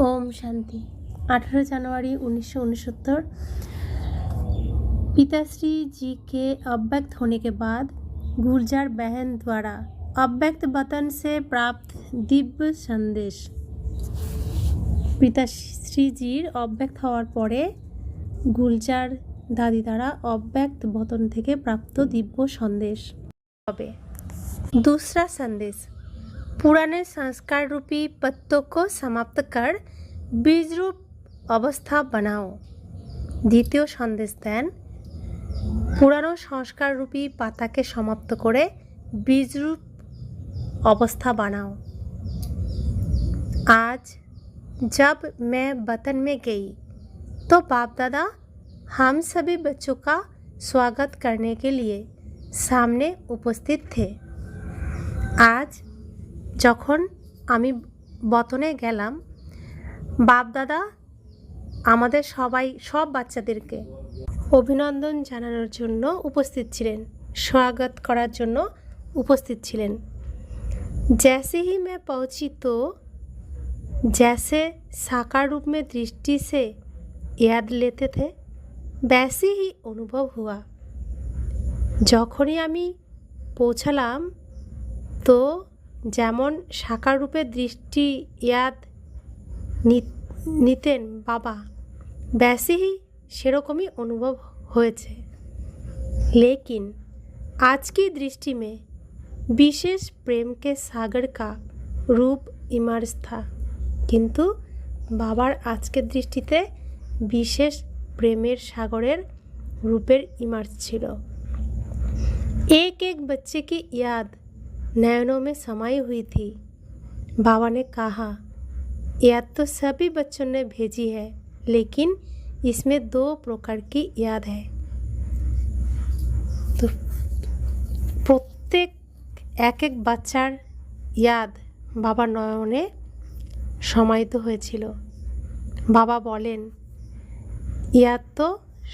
ओम शांति 18 जनवरी उन्नीस सौ उनसत्तर पिताश्री जी के अव्यक्त होने के बाद गुर्जर बहन द्वारा अव्यक्त वतन से प्राप्त दिव्य संदेश পিতাশ্রীজির অব্যক্ত হওয়ার পরে গুলজার দাদি দ্বারা অব্যক্ত বতন থেকে প্রাপ্ত দিব্য সন্দেশ হবে दूसरा संदेश पुराने संस्कार रूपी पत्तों को समाप्त कर बीज रूप অবস্থা বানাও দ্বিতীয় সন্দেশ দেন পুরানো সংস্কার রূপী পাতাকে সমাপ্ত করে বীজরূপ অবস্থা বানাও आज जब मैं वतन में गई तो बाप दादा हम सभी बच्चों का स्वागत करने के लिए सामने उपस्थित थे আজ যখন আমি বতনে গেলাম বাপদাদা আমাদের সবাই সব বাচ্চাদেরকে অভিনন্দন জানানোর জন্য উপস্থিত ছিলেন স্বাগত করার জন্য উপস্থিত ছিলেন जैसे ही मैं पहुंची तो जैसे साकार रूप में दृष्टि से याद लेते थे वैसे ही অনুভব हुआ যখনই আমি পৌঁছালাম তো যেমন সাকার রূপে দৃষ্টি ইয়াদ নি- নিতেন বাবা वैसे ही সেরকমই অনুভব হয়েছে लेकिन आज की दृष्टि में विशेष प्रेम के सागर का रूप इमर्ज था কিন্তু বাবার আজকের দৃষ্টিতে বিশেষ প্রেমের সাগরের রূপের ইমার্জ ছিল एक एक बच्चे की याद नयनों में समाई हुई थी बाबा ने कहा याद तो सभी बच्चों ने भेजी है लेकिन इसमें दो प्रकार की याद है তো প্রত্যেক এক এক বাচ্চার ইয়াদ বাবার নয়নে সমাহিত হয়েছিল বাবা বলেন ইয়াদ তো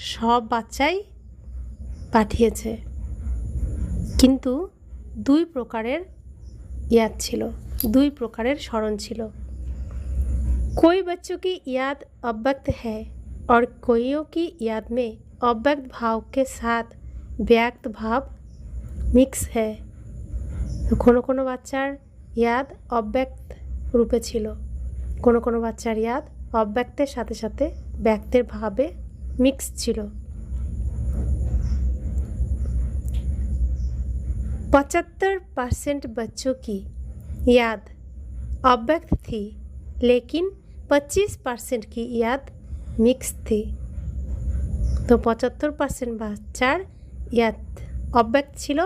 সব বাচ্চাই পাঠিয়েছে কিন্তু দুই প্রকারের याद ছিল দুই প্রকারের স্মরণ ছিল कोई बच्चों की याद अव्यक्त है और कोईयों की याद में अव्यक्त भाव के साथ व्यक्त भाव মিক্স है কোনো কোনো বাচ্চার ইয়াদ অব্যক্ত রূপে ছিল কোনো কোনো বাচ্চার ইয়াদ অব্যক্তের সাথে সাথে ব্যক্তের ভাবে মিক্স ছিল पचहत्तर परसेंट बच्चों की याद अव्यक्त थी लेकिन 25 परसेंट की याद मिक्स थी तो पचहत्तर পার্সেন্ট বাচ্চার याद अव्यक्त ছিল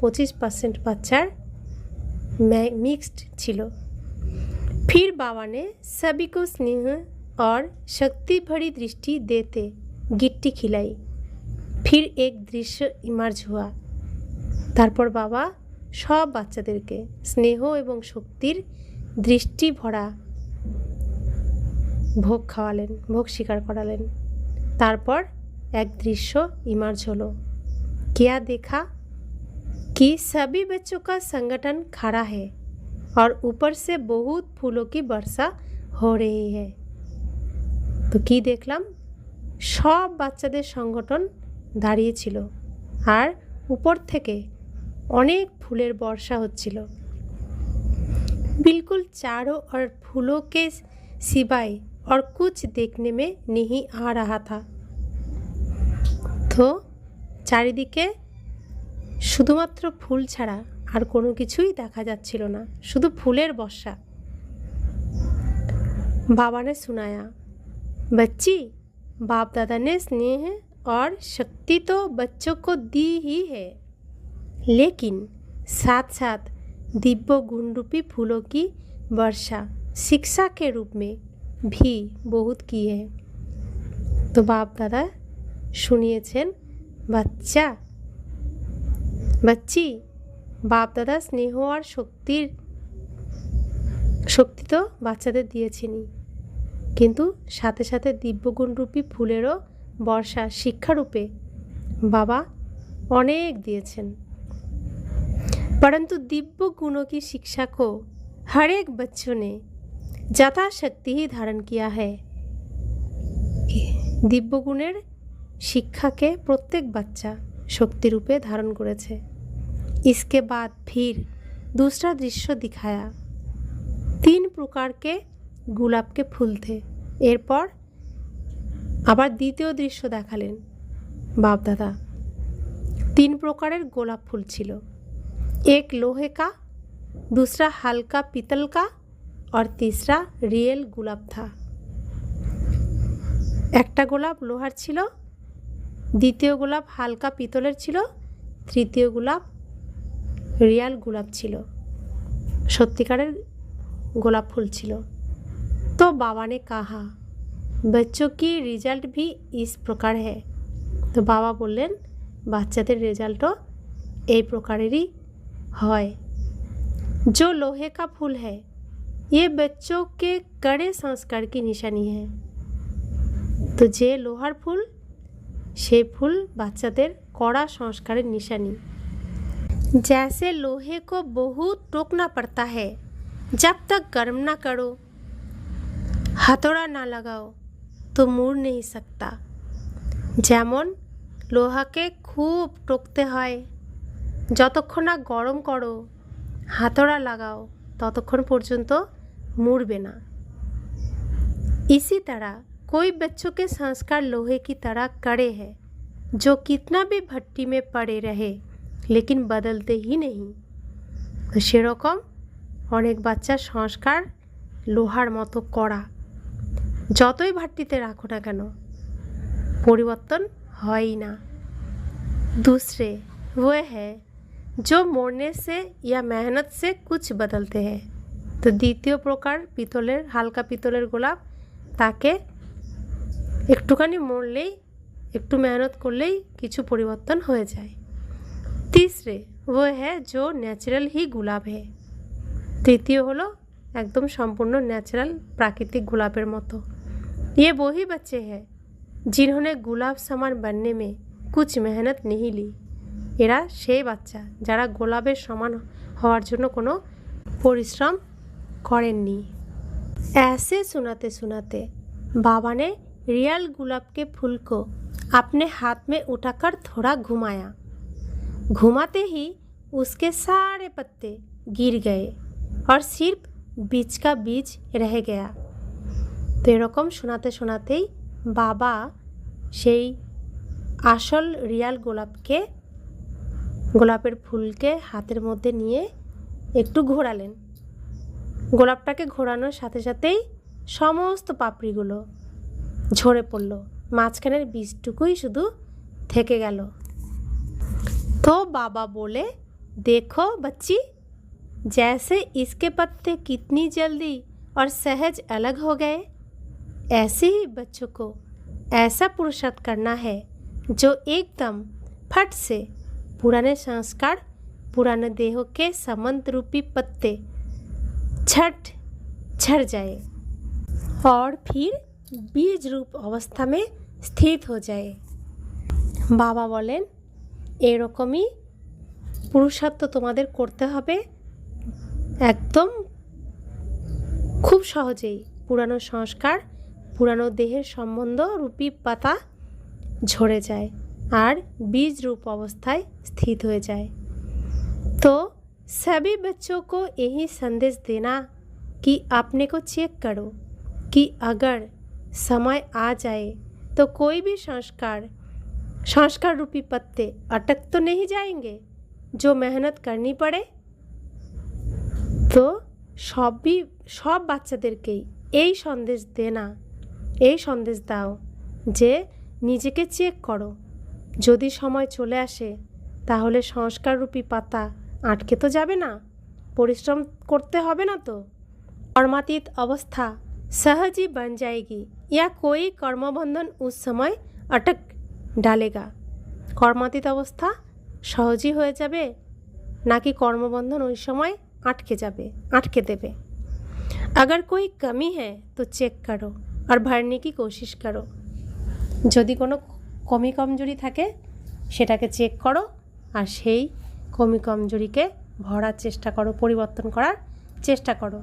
পঁচিশ পার্সেন্ট বাচ্চার মিক্সড ছিল फिर बाबा ने सभी को स्नेह और शक्ति भरी दृष्टि देते गिट्टी खिलाई फिर एक दृश्य इमर्ज हुआ তারপর বাবা সব বাচ্চাদেরকে স্নেহ এবং শক্তির দৃষ্টি ভরা ভোগ খাওয়ালেন ভোগ স্বীকার করালেন তারপর এক দৃশ্য ইমার্জ হলো क्या देखा कि सभी बच्चों का संगठन खड़ा है और ऊपर से बहुत फूलों की वर्षा हो रही है তো কি দেখলাম সব বাচ্চাদের সংগঠন দাঁড়িয়েছিল আর উপর থেকে অনেক ফুলের বর্ষা হচ্ছিল बिल्कुल चारों और फूलों के सिवाय और कुछ देखने में नहीं आ रहा था তো চারিদিকে শুধুমাত্র ফুল ছাড়া আর কোনো কিছুই দেখা যাচ্ছিল না শুধু ফুলের বর্ষা बाबा ने सुनाया बच्ची बाप दादा ने स्नेह और शक्ति तो बच्चों को दी ही है लेकिन साथ साथ दिव्य गुण रूपी फूलों की वर्षा शिक्षा के रूप में भी बहुत की है তো বাপ দাদা শুনিয়েছেন বাচ্চা বাচ্চি বাপ দাদা স্নেহ আর শক্তির শক্তি তো বাচ্চাদের দিয়েছেনই কিন্তু সাথে সাথে দিব্যগুণরূপী ফুলেরও বর্ষা শিক্ষারূপে বাবা অনেক দিয়েছেন परंतु दिव्य गुणों की शिक्षा को हर एक बच्चों ने যথাশক্তি ही धारण किया है দিব্যগুণের শিক্ষাকে প্রত্যেক বাচ্চা শক্তিরূপে ধারণ করেছে इसके बाद फिर दूसरा दृश्य दिखाया তিন প্রকারকে গোলাপকে ফুল থে এরপর আবার দ্বিতীয় দৃশ্য দেখালেন বাপদাদা তিন প্রকারের গোলাপ ফুল ছিল এক লোহে কা दूसरा हल्का पीतल का और तीसरा रियल गुलाब था একটা গোলাপ লোহার ছিল দ্বিতীয় গোলাপ হালকা পিতলের ছিল তৃতীয় গোলাপ রিয়াল গোলাপ ছিল সত্যিকারের গোলাপ ফুল ছিল তো বাবা ने कहा बच्चों की रिजल्ट भी इस प्रकार है তো বাবা বললেন বাচ্চাদের রেজাল্টও এই প্রকারেরই হয় जो लोहे का फूल है ये बच्चों के कड़े संस्कार की निशानी है তো যে লোহার ফুল সেই ফুল বাচ্চাদের কড়া সংস্কারের নিশানি जैसे लोहे को बहुत टोकना पड़ता है जब तक गर्म ना करो हथौड़ा ना लगाओ तो मुड़ नहीं सकता যেমন লোহাকে খুব টকতে হয় যতক্ষণ না গরম করো হাতড়া লাগাও ততক্ষণ পর্যন্ত মুড়বে না इसी तरह कोई बच्चों के संस्कार लोहे की तरह कड़े हैं जो कितना भी भट्टी में पड़े रहे लेकिन बदलते ही नहीं তো সেরকম অনেক বাচ্চার সংস্কার লোহার মতো কড়া যতই ভাট্টিতে রাখো না কেন পরিবর্তন হয়ই না दूसरे वो है जो मोड़ने से या मेहनत से कुछ बदलते हैं তো দ্বিতীয় প্রকার পিতলের হালকা পিতলের গোলাপ তাকে একটুখানি মরলেই একটু মেহনত করলেই কিছু পরিবর্তন হয়ে যায় তিসরে ও হ্যাঁ जो ন্যাচারাল হি গুলাব है তৃতীয় হলো একদম সম্পূর্ণ ন্যাচারাল প্রাকৃতিক গোলাপের মতো ये वही बच्चे हैं जिन्होंने गुलाब समान बनने में कुछ मेहनत नहीं ली এরা সেই বাচ্চা যারা গোলাপের সমান হওয়ার জন্য কোনো পরিশ্রম করেননি ऐसे सुनाते सुनाते बाबा ने रियल गुलाब के फूल को अपने हाथ में उठाकर थोड़ा घुमाया घुमाते ही उसके सारे पत्ते गिर गए और सिर्फ बीज का बीज रह गया তো এরকম শোনাতে শোনাতেই বাবা সেই আসল রিয়াল গোলাপকে গোলাপের ফুলকে হাতের মধ্যে নিয়ে একটু ঘোরালেন গোলাপটাকে ঘোরানোর সাথে সাথেই সমস্ত পাপড়িগুলো ঝরে পড়ল মাঝখানের বীজটুকুই শুধু থেকে গেল তো বাবা बोले देखो बच्ची जैसे इसके पत्ते कितनी जल्दी और सहज अलग हो गए ऐसे ही बच्चों को ऐसा पुरुषार्थ करना है जो एकदम फट से पुराने संस्कार पुराने देहों के समंत रूपी पत्ते छट झड़ जाए और फिर बीज रूप अवस्था में স্থিত हो जाए বাবা বলেন এরকমই পুরুষার্থ তোমাদের করতে হবে একদম খুব সহজেই পুরানো সংস্কার পুরানো দেহের সম্বন্ধ রূপী পাতা ঝরে যায় আর বীজ রূপ অবস্থায় স্থিত হয়ে যায় तो सभी बच्चों को यही संदेश देना कि अपने को चेक करो कि अगर समय आ जाए तो कोई भी संस्कार संस्कार रूपी पत्ते अटक तो नहीं जाएंगे जो मेहनत करनी पड़े তো সবই সব বাচ্চাদেরকেই এই সন্দেশ দে না এই সন্দেশ দাও যে নিজেকে চেক করো যদি সময় চলে আসে তাহলে সংস্কাররূপী পাতা আটকে তো যাবে না পরিশ্রম করতে হবে না তো কর্মাতীত অবস্থা सहज ही बन जाएगी या कोई কর্মবন্ধন उस समय अटक डालेगा কর্মাতীত অবস্থা সহজই হয়ে যাবে নাকি কর্মবন্ধন ওই সময় আটকে যাবে আটকে দেবে अगर कोई कमी है तो चेक करो और भरने की कोशिश करो যদি কোনো কমি কমজোরি থাকে, সেটাকে চেক করো আর সেই কমি কমজোরিকে ভরার চেষ্টা করো, পরিবর্তন করার চেষ্টা করো।